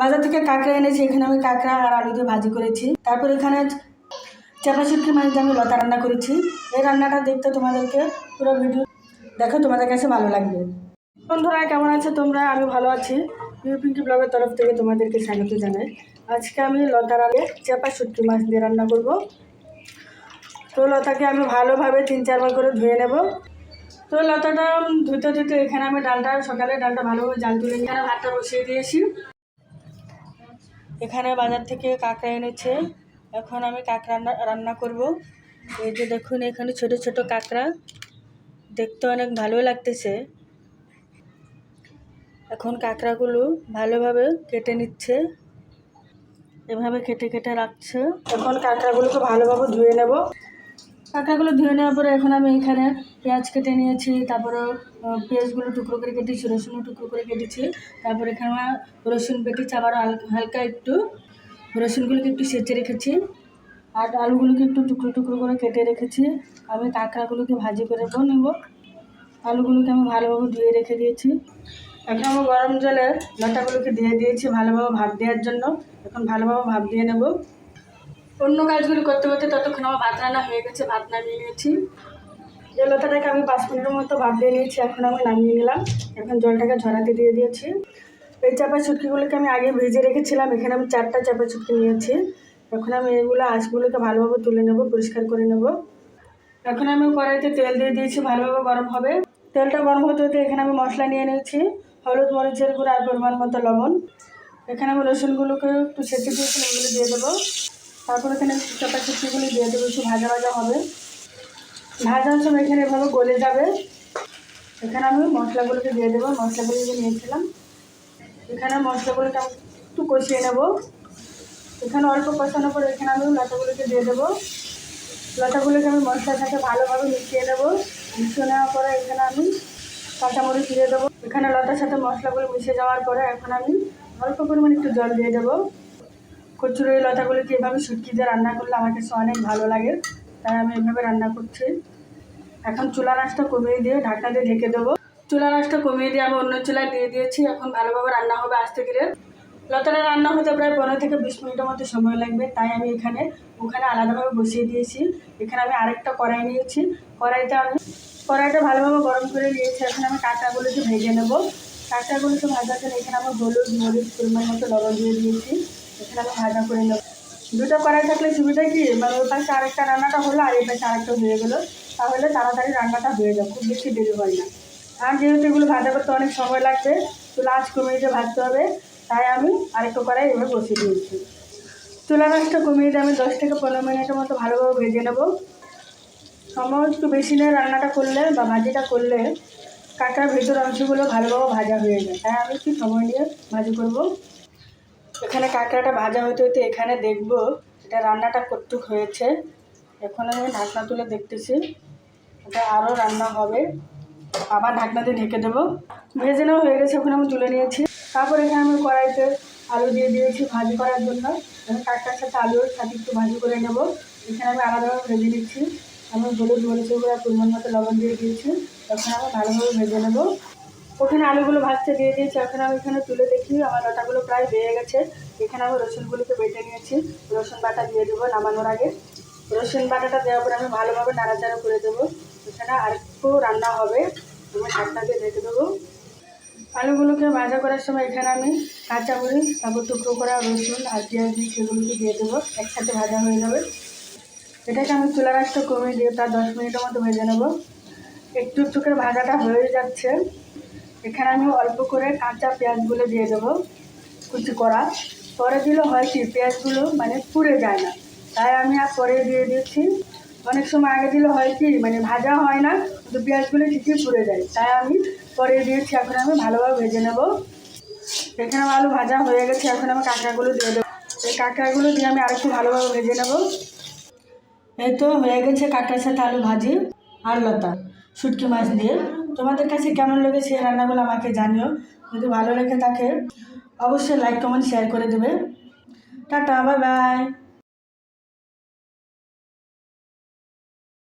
বাজার থেকে কাঁকড়া এনেছি, এখানে আমি কাঁকড়া আর আলু দিয়ে ভাজি করেছি। তারপর এখানে চাপা শুটকি মাছ দিয়ে আমি লতা রান্না করেছি। এই রান্নাটা দেখতে তোমাদেরকে পুরো ভিডিও দেখো, তোমাদের কাছে ভালো লাগবে। বন্ধুরা, কেমন আছে তোমরা? আমি ভালো আছি। পিঙ্কি ব্লগের তরফ থেকে তোমাদেরকে স্বাগত জানাই। আজকে আমি লতার আগে চাপা শুটকি মাছ দিয়ে রান্না করব। তো লতাকে আমি ভালোভাবে তিন চারবার করে ধুয়ে নেব। তো লতাটা ধুতে ধুতে এখানে আমি ডালটা, সকালে ডালটা ভালোভাবে জাল তুলে এখানে ভাতটা বসিয়ে দিয়েছি। এখানে বাজার থেকে কাঁকড়া এনেছে। এখন আমি কাঁকড়া রান্না করব। এই যে দেখুন, এখানে ছোট ছোট কাঁকড়া। দেখতে অনেক ভালো লাগতেছে। এখন কাঁকড়াগুলো ভালোভাবে কেটে নিচ্ছে। এভাবে কেটে কেটে রাখছে। এখন কাঁকড়াগুলোকে ভালোভাবে ধুয়ে নেব। কাঁকড়াগুলো ধুয়ে নেওয়ার পরে এখন আমি এখানে পেঁয়াজ কেটে নিয়েছি, তারপরে পেঁয়াজগুলো টুকরো করে কেটেছি, রসুনও টুকরো করে কেটেছি, তারপরে এখানে রসুন বেটেছি, আবার হালকা একটু রসুনগুলোকে একটু সেচে রেখেছি আর আলুগুলোকে একটু টুকরো টুকরো করে কেটে রেখেছি। আমি কাঁকড়াগুলোকে ভাজি করে নেব। আলুগুলোকে আমি ভালোভাবে ধুয়ে রেখে দিয়েছি। এখন আমি গরম জলে লতাগুলোকে দিয়ে দিয়েছি ভালোভাবে ভাপ দেওয়ার জন্য। এখন ভালোভাবে ভাপ দিয়ে নেব। অন্য কাজগুলো করতে করতে ততক্ষণ আমার ভাত রান্না হয়ে গেছে, ভাত নামিয়ে নিয়েছি। যে লতাটাকে আমি পাঁচ মিনিটের মতো ভাপ দিয়ে নিয়েছি, এখন আমি নামিয়ে নিলাম। এখন জলটাকে ঝরাতে দিয়ে দিয়েছি। এই চাপা চুটকিগুলোকে আমি আগে ভেজে রেখেছিলাম, এখানে আমি চারটা চাপা চুটকি নিয়েছি। এখন আমি এগুলো আঁশগুলোকে ভালোভাবে তুলে নেব, পরিষ্কার করে নেব। এখন আমি কড়াইতে তেল দিয়ে দিয়েছি, ভালোভাবে গরম হবে। তেলটা গরম হতে হতে এখানে আমি মশলা নিয়ে নিয়েছি, হলুদ, মরিচের গুঁড়ো আর পরিমাণ মতো লবণ। এখানে আমি রসুনগুলোকে একটু সেঁচে দিয়েছিলাম এগুলো দিয়ে দেবো। তারপর এখানে চাপা চুটকিগুলো দিয়ে দেবো, একটু ভাজা ভাজা হবে। ভাজা সব এখানে এভাবে গলে যাবে। এখানে আমি মশলাগুলোকে দিয়ে দেবো, মশলাগুলো যে নিয়েছিলাম। এখানে মশলাগুলোকে আমি একটু কষিয়ে নেব। এখানে অল্প কষানোর পর এখানে আমি লতাগুলোকে দিয়ে দেবো। লতাগুলোকে আমি মশলার সাথে ভালোভাবে মিশিয়ে নেব। মিশিয়ে নেওয়ার পরে এখানে আমি কাঁচামরিচ দিয়ে দেবো। এখানে লতার সাথে মশলাগুলো মিশে যাওয়ার পরে এখন আমি অল্প পরিমাণে একটু জল দিয়ে দেবো। কচুরি লতাগুলোকে এভাবে শুটকি দিয়ে রান্না করলে আমার কাছে অনেক ভালো লাগে। তাই আমি এভাবে রান্না করছি। এখন চুলা রাসটা কমিয়ে দিয়ে ঢাকনা দিয়ে ঢেকে দেবো। চুলা রাসটা কমিয়ে দিয়ে আমি অন্য চুলায় দিয়ে দিয়েছি। এখন ভালোভাবে রান্না হবে আস্তে ধীরে। লতাটা রান্না হতে প্রায় পনেরো থেকে বিশ মিনিটের মতো সময় লাগবে। তাই আমি এখানে, ওখানে আলাদাভাবে বসিয়ে দিয়েছি। এখানে আমি আরেকটা কড়াই নিয়েছি। কড়াইতে আমি, কড়াইটা ভালোভাবে গরম করে নিয়েছি। এখন আমি কাঁকড়াগুলোকে ভেজে নেব। কাঁকড়াগুলোকে ভাজার জন্য এখানে আমি হলুদ, মরিচ, পরিমাণ মতো লবণ দিয়ে দিয়েছি। এখানে ভাজা করে নেব। দুটো কড়াই থাকলে সুবিধা কি? মানে ওই পাশে আরেকটা রান্নাটা হলো আর এই পাশে আরেকটা হয়ে গেলো। তাহলে তাড়াতাড়ি রান্নাটা হয়ে যাবে খুব বেশি দেরি হয় না। আর যেহেতু এগুলো ভাজা করতে অনেক সময় লাগবে চুলা আঁচ কমিয়ে দিয়ে ভাজতে হবে। তাই আমি আরেকটা কড়াই এভাবে বসিয়ে দিয়েছি। চুলা গাছটা কমিয়ে দিয়ে আমি দশ থেকে পনেরো মিনিটের মতো ভালোভাবে ভেজে নেব। সময় একটু বেশি নিয়ে রান্নাটা করলে বা ভাজিটা করলে কাঁকড়ার ভেতর অংশগুলো ভালোভাবে ভাজা হয়ে যায়। তাই আমি একটু সময় নিয়ে ভাজি করব। এখানে কাঁকড়াটা ভাজা হতে হতে এখানে দেখব এটা রান্নাটা কতটুক হয়েছে। এখন আমি ঢাকনা তুলে দেখতেছি, এটা আরও রান্না হবে। আবার ঢাকনা দিয়ে ঢেকে দেবো। ভেজে নেওয়া হয়ে গেছে, এখন আমি তুলে নিয়েছি। তারপর এখানে আমি কড়াইতে আলু দিয়ে দিয়েছি ভাজি করার জন্য। আমি কাঁকড়ার সাথে আলুর সাথে একটু ভাজি করে নেব। এখানে আমি আলাদাভাবে ভেজে নিচ্ছি। আমি হলুদ মরিচের গুঁড়া পরিমাণ মতো লবণ দিয়ে দিয়েছি। তখন আমি ভালোভাবে ভেজে নেব। ওখানে আলুগুলো ভাজতে দিয়ে দিয়েছি, এখন আমি এখানে তুলে দেখি, আমার লতাগুলো প্রায় বেড়ে গেছে। এখানে আমি রসুনগুলোকে বেটে নিয়েছি, রসুন বাটা দিয়ে দেবো নামানোর আগে। রসুন বাটাটা দেওয়ার পরে আমি ভালোভাবে নাড়াচাড়া করে দেবো। এখানে আরেকটু রান্না হবে, আমি ঢাকনা দিয়ে রেখে দেবো। আলুগুলোকে ভাজা করার সময় এখানে আমি কাঁচা মরিচ তারপর টুকরো করা রসুন আর পেঁয়াজ সেগুলোকে দিয়ে দেবো, একসাথে ভাজা হয়ে যাবে। এটাকে আমি চুলা রাসটা কমিয়ে দিয়ে তার দশ মিনিটের মতো ভেজে নেব। একটু একটু করে ভাজাটা হয়ে যাচ্ছে। এখানে আমি অল্প করে কাঁচা পেঁয়াজগুলো দিয়ে দেবো, কুচি করা। পরে দিলে হয় কি, পেঁয়াজগুলো মানে পুড়ে যায় না। তাই আমি আর পরে দিয়ে দিচ্ছি। অনেক সময় আগে দিলে হয় কি মানে ভাজা হয় না, কিন্তু পেঁয়াজগুলো ঠিকই পুড়ে যায়। তাই আমি পরে দিয়েছি, এখন আমি ভালোভাবে ভেজে নেব। এখানে আলু ভাজা হয়ে গেছে, এখন আমি কাঁকড়াগুলো দিয়ে দেবো। এই কাঁকড়াগুলো দিয়ে আমি আরেকটু ভালোভাবে ভেজে নেব। এই তো হয়ে গেছে কাঁকড়ার সাথে আলু ভাজি আর লতা, শুটকি মাছ দিয়ে। তোমাদের কাছে কেমন লেগেছে এই রান্নাগুলো আমাকে জানিও। যদি ভালো লেগে থাকে, অবশ্যই লাইক কমেন্ট শেয়ার করে দেবে। Tata bye bye